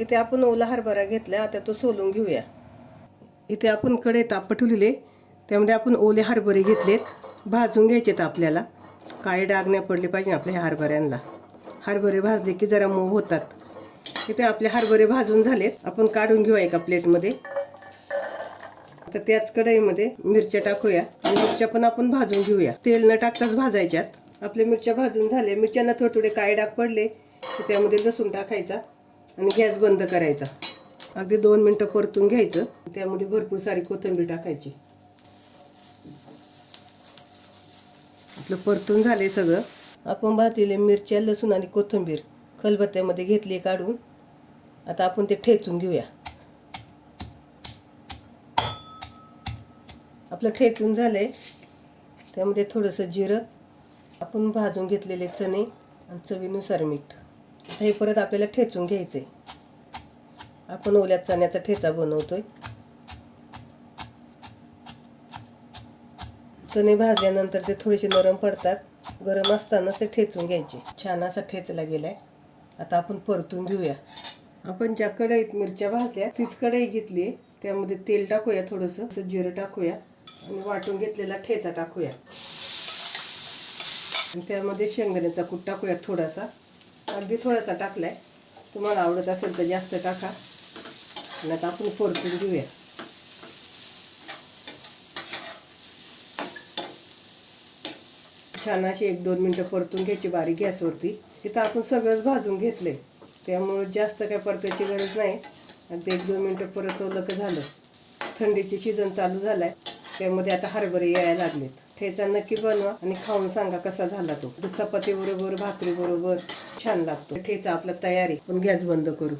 इथे आपण ओला हरभरा घेतला आता तो सोलून घेऊया. इथे आपण कडे ताप ठेवलेले त्यामध्ये आपण ओले हरभरे घेतलेत भाजून घ्यायचेत आपल्याला. काळे डाग नाही पडले पाहिजे आपल्या ह्या हरभऱ्यांना. हरभरे भाजले की जरा मऊ होतात. इथे आपले हरभरे भाजून झालेत. आपण काढून घेऊया एका प्लेटमध्ये. तर त्याच कढईमध्ये मिरच्या टाकूया. आणि मिरच्या पण आपण भाजून घेऊया. तेल न टाकताच भाजायच्यात. आपल्या मिरच्या भाजून झाल्या. मिरच्यांना थोडे थोडे काळे डाग पडले की त्यामध्ये लसूण टाकायचा. आणि गॅस बंद करायचा. अगदी दोन मिनटं परतून घ्यायचं. त्यामध्ये भरपूर सारी कोथिंबीर टाकायची. आपलं परतून झाले सगळं. आपण भाजलेले मिरच्या लसूण आणि कोथिंबीर खलबत्त्यामध्ये घेतली काढून आता आपण ते ठेचून घेऊया. आपलं ठेचून झालंय. त्यामध्ये थोडंसं जिरं आपण भाजून घेतलेले चणे आणि चवीनुसार मीठ. हे परत आपल्याला ठेचून घ्यायचं आहे आपण ओल्या चण्याचा ठेचा बनवतोय. चणे भाजल्यानंतर ते थोडेसे नरम पडतात. गरम असतानाच ते ठेचून घ्यायचे. छान असा ठेचला गेलाय. आता आपण परतून घेऊया. आपण ज्या कढईत मिरच्या भाजल्या तीच कढई घेतली त्यामध्ये तेल टाकूया थोडंसं. असं जिरं टाकूया. आणि वाटून घेतलेला ठेचा टाकूया. आणि त्यामध्ये शेंगदाण्याचा कूट टाकूया थोडासा. अगदी थोडासा टाकला आहे तुम्हाला आवडत असेल तर जास्त टाका. आणि आता आपण फोरतून घेऊया. छान अशी एक दोन मिनटं परतून घ्यायची बारीक गॅसवरती तिथं आपण सगळंच भाजून घेतले त्यामुळे जास्त काय परतायची गरज नाही. अगदी एक दोन मिनटं परतवलं का झालं. थंडीची सीझन चालू झालाय. त्यामध्ये आता हरभरे यायला लागलेत. ठेचा नक्की बनवा आणि खाऊन सांगा कसा झाला तो. चपाती बरोबर भाकरी बरोबर छान लागतो. ठेचा आपला तयारी पण गॅस बंद करू.